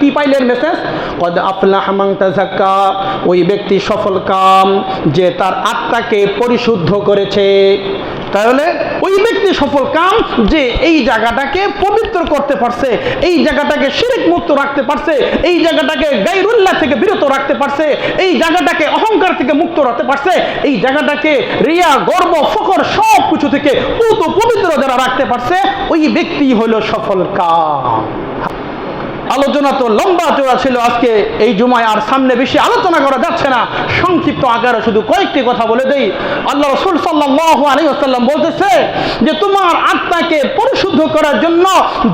কি পাইলেন মেসেজ কদ আফলাহ তাযাক্কা, ওই ব্যক্তি সফল কাম যে তার আত্মাকে পরিশুদ্ধ করেছে। তাহলে ওই ব্যক্তি সফল কাম যে এই জায়গাটাকে পবিত্র করতে পারছে, এই জায়গাটাকে শিরিক মুক্ত রাখতে পারছে, এই জায়গাটাকে গাইরুল্লাহ থেকে বিরত রাখতে পারছে, এই জায়গাটাকে অহংকার থেকে মুক্ত রাখতে পারছে, এই জায়গাটাকে রিয়া, গর্ব ফকর সব কিছু থেকে পুত পবিত্র যারা রাখতে পারছে, ওই ব্যক্তি হলো সফল কাম। আলোচনা তো লম্বা চোরা ছিল আজকে এই জুমায়, আর সামনে বেশি আলোচনা করা যাচ্ছে না। সংক্ষিপ্ত আকারে শুধু কয়েকটি কথা বলে দেই। আল্লাহ রসুল সাল্লাহ আলী আসাল্লাম বলতেছে যে, তোমার আত্মাকে পরিশুদ্ধ করার জন্য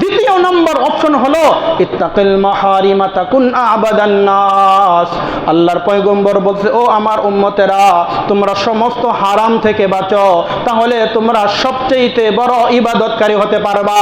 দ্বিতীয় নম্বর অপশন হলো, ইত্তাকিল মাহারিমা তাকুন আবাদান নাস। আল্লাহর পয়গম্বর বলছে, ও আমার উম্মতেরা, তোমরা সমস্ত হারাম থেকে বাঁচো, তাহলে তোমরা সবচেয়েতে বড় ইবাদতকারী হতে পারবা।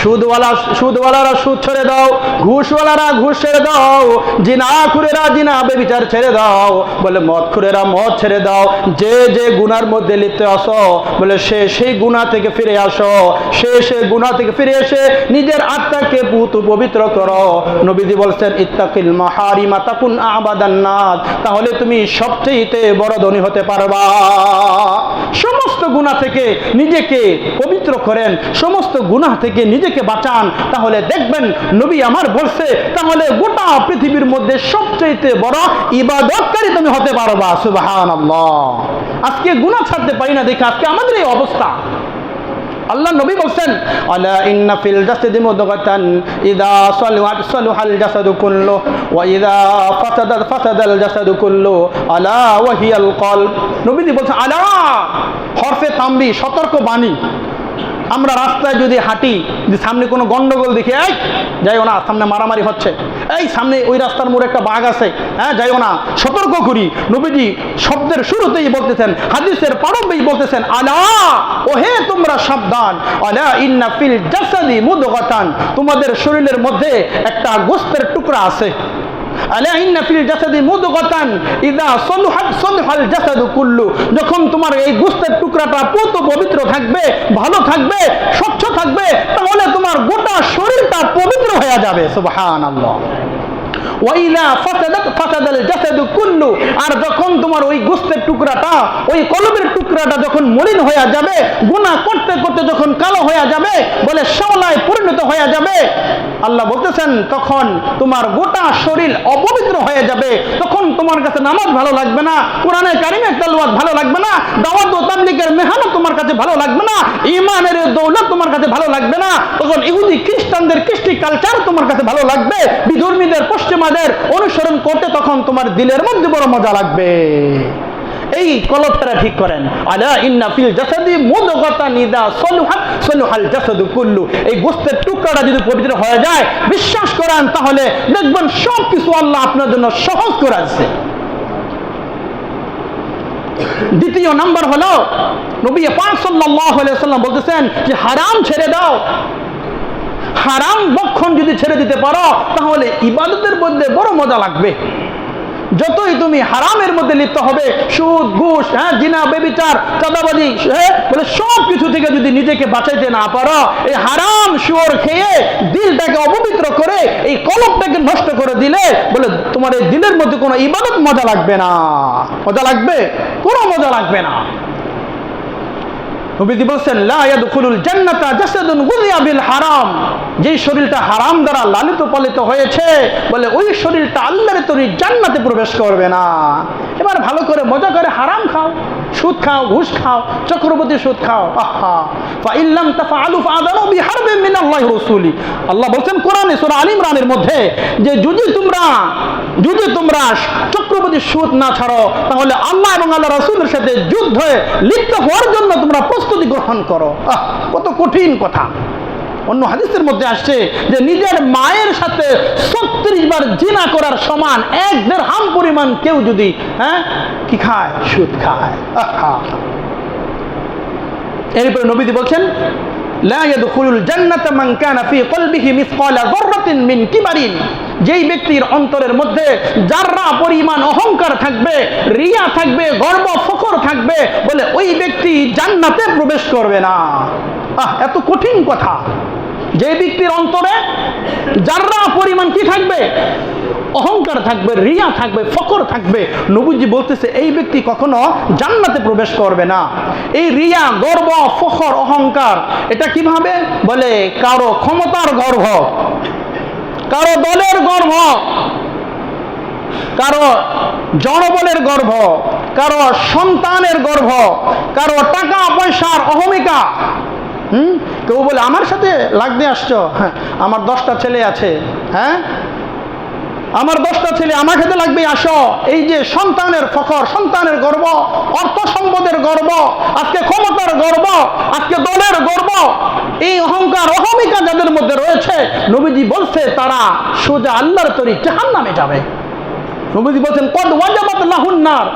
সুদওয়ালা, সুদওয়ালারা সুদ ছেড়ে দাও। ঘুষওয়ালারা ঘুষ ছেড়ে দাও। জিনা খুরেরা জিনা বেবিচার ছেড়ে দাও। বলে মদ খুরেরা মদ ছেড়ে দাও। যে যে গুনার মধ্যে লিপ্ত আসো বলে, সে সেই গুণা থেকে ফিরে আসো। সে সে গুণা থেকে ফিরে এসে নিজের আত্মাকে পুত পবিত্র করো। নবীজি বলছেন, ইত্তাকিল মাহারি মাতাকুন আবাদান্নাত তাহলে তুমি সবচেয়েতে বড় ধনী হতে পারবা। সমস্ত গুণা থেকে নিজেকে পবিত্র করেন, সমস্ত গুনাহ থেকে নিজেকে বাঁচান, তাহলে দেখবেন নবী আমার বলছে, তাহলে গোটা পৃথিবীর মধ্যে সবচেয়ে বড় ইবাদতকারী তুমি হতে পারবা সুবাহান আজকে গুনাহ ছাড়তে পারি না দেখে আজকে আমাদের এই অবস্থা। আল্লাহ নবী বলছেন, আলা ইন্না ফিল জাসাদি মুদগাতান, ইদা সালুহাত সালুহাল জাসাদু কুল্লু, ওয়া ইদা ফাসাদাত ফাসাদাল জাসাদু কুল্লু, আলা ওয়া হিয়াল কলব। নবীজি বলছেন, আলা, হরফে তাম্বি, সতর্ক বাণী। আমরা রাস্তায় যদি হাঁটি, যে সামনে কোনো গন্ডগোল দেখি, এই, যাইও না, সামনে মারামারি হচ্ছে। এই, সামনে ওই রাস্তার মোড়ে একটা বাঘ আছে। হ্যাঁ যাইও না, সতর্ক করি। নবীজি শব্দের শুরুতেই বলতেছেন, হাদিসের পারবেই বলতেছেন, আলা, ওহে তোমরা সাবধান। আলা ইন্না ফিল জাসাদি মুদগাতান। তোমাদের শরীরের মধ্যে একটা গোস্তের টুকরা আছে। আলা ইন্না ফিল জাসাদি মুদগাতান ইদা সলুহাত সলুহাল জাসাদু কুল্লু। যখন তোমার এই টুকরাটা পুত পবিত্র থাকবে, ভালো থাকবে, স্বচ্ছ থাকবে, তাহলে তোমার গোটা শরীরটা পবিত্র হয়ে যাবে। আর যখন তোমার ওই গোস্তের টুকরাটা, ওই টুকরাটা যখন মলিন হয়ে যাবে করতে করতে যখন কালো হয়ে যাবে, বলে শ্যাওলায় পরিণত হয়ে যাবে। আল্লাহ বলতেছেন, তখন তোমার গোটা শরীর অপবিত্র হয়ে যাবে। তখন তোমার কাছে নামাজ ভালো লাগবে না, কোরআনে কারিমের তেলাওয়াত ভালো লাগবে না, দাওয়াত ও তাবলীগের মেহনত তোমার কাছে ভালো লাগবে না ইমানের দৌলত তোমার কাছে ভালো লাগবে না, তখন ইহুদি খ্রিস্টানদের কৃষ্টি কালচার তোমার কাছে ভালো লাগবে, বিধর্মীদের পশ্চিমাদের অনুসরণ করতে তখন তোমার দিলের মধ্যে বড় মজা লাগবে। এই কলবটা ঠিক করেন। আলা ইন্না ফিল জাসাদি নিদা সলুহাল জাসাদু কুল্লু। এই গোস্তের টুকরাটা যদি পবিত্র হয়ে যায়, বিশ্বাস করেন, তাহলে দেখবেন সব কিছু আল্লাহ আপনার জন্য সহজ করে আছে দ্বিতীয় নাম্বার হলো, নবী পাক সাল্লাল্লাহু আলাইহি সাল্লাম বলতেছেন যে, হারাম ছেড়ে দাও। হারাম বক্ষণ যদি ছেড়ে দিতে পারো, তাহলে ইবাদতের মধ্যে বড় মজা লাগবে। যতই তুমি হারামের মধ্যে লিপ্ত হবে, সুদ, ঘুষ হ্যাঁ জিনা, বেবিচার, চাঁদাবাজি হ্যাঁ বলে সব কিছু থেকে যদি নিজেকে বাঁচাইতে না পারো, এই হারাম শুয়োর খেয়ে দিলটাকে অপবিত্র করে, এই কলকটাকে নষ্ট করে দিলে, বলে তোমার এই দিলের মধ্যে কোনো ইবাদত মজা লাগবে না। মজা লাগবে? কোনো মজা লাগবে না। নবীজি বলছেন হারাম। শরীরটা হারাম দ্বারা লালিত পালিত হয়েছে, বলে ওই শরীরটা তৈরি জান্নাতে প্রবেশ করবে না। এবার ভালো করে মজা করে হারাম খাও, সুদ খাও, ঘুষ খাও, চক্রবর্তী সুদ খাও। আহা! ইল্লাম বিহারবিন মিনাল্লাহি রাসূলি। আল্লাহ বলছেন, কোরআনে আল মধ্যে যে যদি তোমরা যদি তোমরা চক্রবর্তী সুদ না ছাড়ো, তাহলে আল্লাহ এবং আল্লাহ সাথে যুদ্ধে লিপ্ত হওয়ার জন্য তোমরা প্রস্তুতি গ্রহণ করো। আহ, কত কঠিন কথা। অন্য হাদিসের মধ্যে আসছে যে নিজের মায়ের সাথে ছত্রিশ বার জিনা করার সমান এক দেড় হাম পরিমাণ কেউ যদি হ্যাঁ কি খায়? সুদ খায়। এরপরে নবীজি বলছেন, লা ইয়াদখুলুল জান্নাতা মান কানা ফি কলবিহি মিসকালা যাররাতিন মিন কিবারিন। যেই ব্যক্তির অন্তরের মধ্যে যাররা পরিমাণ অহংকার থাকবে, রিয়া থাকবে, গর্ব, ফখর থাকবে, বলে ওই ব্যক্তি জান্নাতে প্রবেশ করবে না। আহ, এত কঠিন কথা। যে ব্যক্তির অন্তরে যাররা পরিমাণ কি থাকবে? অহংকার থাকবে, রিয়া থাকবে ফকর থাকবে। নবুজি বলতেছে, এই ব্যক্তি কখনো জান্নাতে প্রবেশ করবে না। এই রিয়া, গর্ব, ফখর, অহংকার, এটা কীভাবে? বলে, কারও ক্ষমতার গর্ব কারও দলের গর্ব, কারও জনবলের গর্ভ কারও সন্তানের গর্ভ কারও টাকা পয়সার অহমিকা। হুম? কেউ বলে, আমার সাথে লাগতে আসছো? হ্যাঁ আমার দশটা ছেলে আছে। হ্যাঁ? আমার দশটা ছেলে, আমার সাথে লাগবে, আসো। এই যে সন্তানের ফখর, সন্তানের গর্ব, অর্থ সম্পদের গর্ব, আজকে ক্ষমতার গর্ব, আজকে দলের গর্ব, এই অহংকার, অহমিকা যাদের মধ্যে রয়েছে নবীজি বলছে, তারা সোজা আল্লাহর তরি জাহান নামে যাবে। নবীজি বলছেন, কদ ওয়াজাবাত লাহুন্নার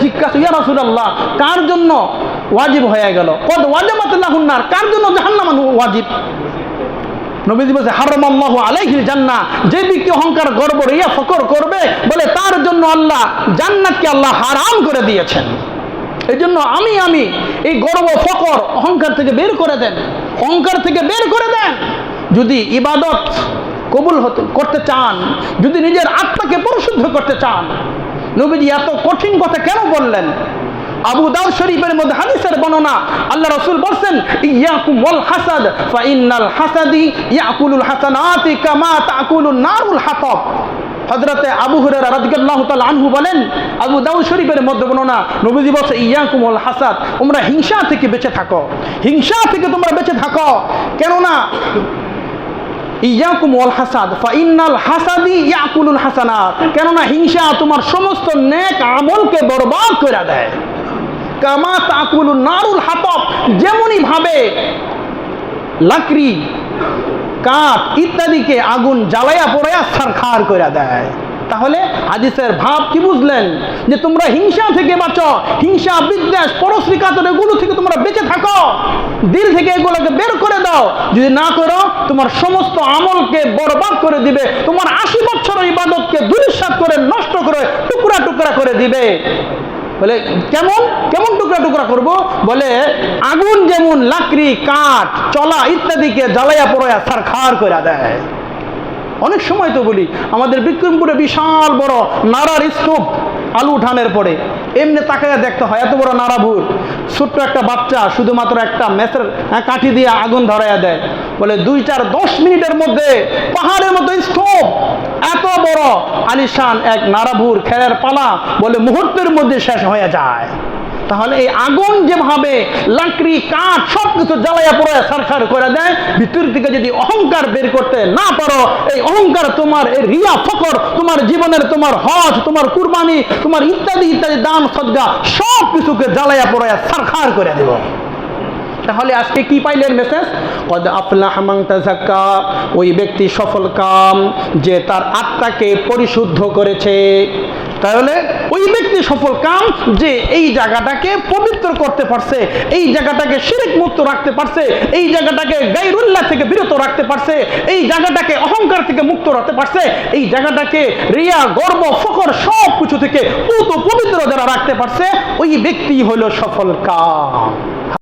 জিজ্ঞাসা, ইয়া কার জন্য ওয়াজিব হয়ে গেল? কদ ওয়াজাবাত লাহুন্নার কার জন্য ওয়াজিব? নবীজি বলছে আলাইহিল যে ব্যক্তি অহংকার, গর্ব রিয়া ফকর করবে, বলে তার জন্য আল্লাহ জান্নাতকে আল্লাহ হারাম করে দিয়েছেন। এই জন্য আমি আমি এই গর্ব, ফকর, অহংকার থেকে বের করে দেন। অহংকার থেকে বের করে দেন। যদি ইবাদত কবুল হতে, করতে চান, যদি নিজের আত্মাকে পরিশুদ্ধ করতে চান, নবীজি এত কঠিন কথা কেন বললেন? আবু দাউদ শরীফের মধ্যে হাদিসের বর্ণনা, আল্লাহ রাসূল বলছেন, ইয়াকুম ওয়াল হাসাদ, ফা ইন্নাল হাসাদি ইয়াকুলুল হাসানাতি কামা তাকুলুন নারুল হাতাব। হযরতে আবু হুরায়রা রাদিয়াল্লাহু তাআলা আনহু বলেন, আবু দাউদ শরীফের মধ্যে বর্ণনা, নবীজি বলছে, ইয়াকুম ওয়াল হাসাদ, তোমরা হিংসা থেকে বেঁচে থাকো। হিংসা থেকে তোমরা বেঁচে থাকো। কেননা ইয়াকুম ওয়াল হাসাদ ফা ইন্নাল হাসাদি ইয়াকুলুল হাসানাত। কেননা হিংসা তোমার সমস্ত নেক আমলকে বরবাদ করে দেয়। কামা তাকুলুন নারুল হাতব, যেমনই ভাবে, লাকড়ি, কাঠ ইত্যাদিকে আগুন জ্বালাইয়া পড়াইয়া সারখার করে দেয়। তাহলে হাদিসের ভাব কি বুঝলেন? যে তোমরা হিংসা থেকে বাঁচো, হিংসা, বিদ্বেষ পরশ্রী কাতর এগুলো থেকে তোমরা বেঁচে থাকো। দিল থেকে এগুলোকে বের করে দাও। যদি না করো, তোমার সমস্ত আমলকে বরবাদ করে দিবে, তোমার আশি বছরের ইবাদতকে দুরিশ্বাস করে নষ্ট করে টুকরা টুকরা করে দিবে। বলে, কেমন? কেমন টুকরা টুকরা করব? বলে, আগুন যেমন লাকড়ি, কাঠ, চলা ইত্যাদিকে জ্বালাইয়া পড়াইয়া সারখার করে দেয়। অনেক সময় তো বলি আমাদের বিক্রমপুরে বিশাল বড় নাড়ার স্তূপ আলু উঠানের পরে। এমনি তাকাইয়া দেখতে হয় এত বড় নাড়াভুর ছোট্ট একটা বাচ্চা শুধুমাত্র একটা মেসের হ্যাঁ, কাঠি দিয়ে আগুন ধরাইয়া দেয়। বলে দুই চার দশ মিনিটের মধ্যে পাহাড়ের মতো স্তূপ এত বড় আলিশান এক নাড়াভুর খেরের পালা বলে মুহূর্তের মধ্যে শেষ হয়ে যায়। তাহলে এই আগুন যেভাবে লাকড়ি, কাঠ সব কিছু জ্বালাইয়া পড়ে সারখার করে দেয়, ভিতর থেকে যদি অহংকার বের করতে না পারো, এই অহংকার তোমার, এই রিয়া ফকর তোমার জীবনের তোমার হজ, তোমার কুরবানি, তোমার ইত্যাদি ইত্যাদি দান, সদ্গা সব কিছুকে জ্বালাইয়া পড়ে সারখার করে দেব। তাহলে আজকে কি পাইলেন মেসেজ কদ আফলাহ মান তাযাক্কা ওই ব্যক্তি সফল কাম, যে তার আত্মাকে পরিশুদ্ধ করেছে। তাহলে ওই ব্যক্তি সফল কাম, যে এই জায়গাটাকে পবিত্র করতে পারছে, এই জায়গাটাকে শিরিক মুক্ত রাখতে পারছে, এই জায়গাটাকে গাইরুল্লাহ থেকে বিরত রাখতে পারছে, এই জায়গাটাকে অহংকার থেকে মুক্ত রাখতে পারছে, এই জায়গাটাকে রিয়া, গর্ব, ফখর সব কিছু থেকে পুত পবিত্র যারা রাখতে পারছে, ওই ব্যক্তি হলো সফল কাম।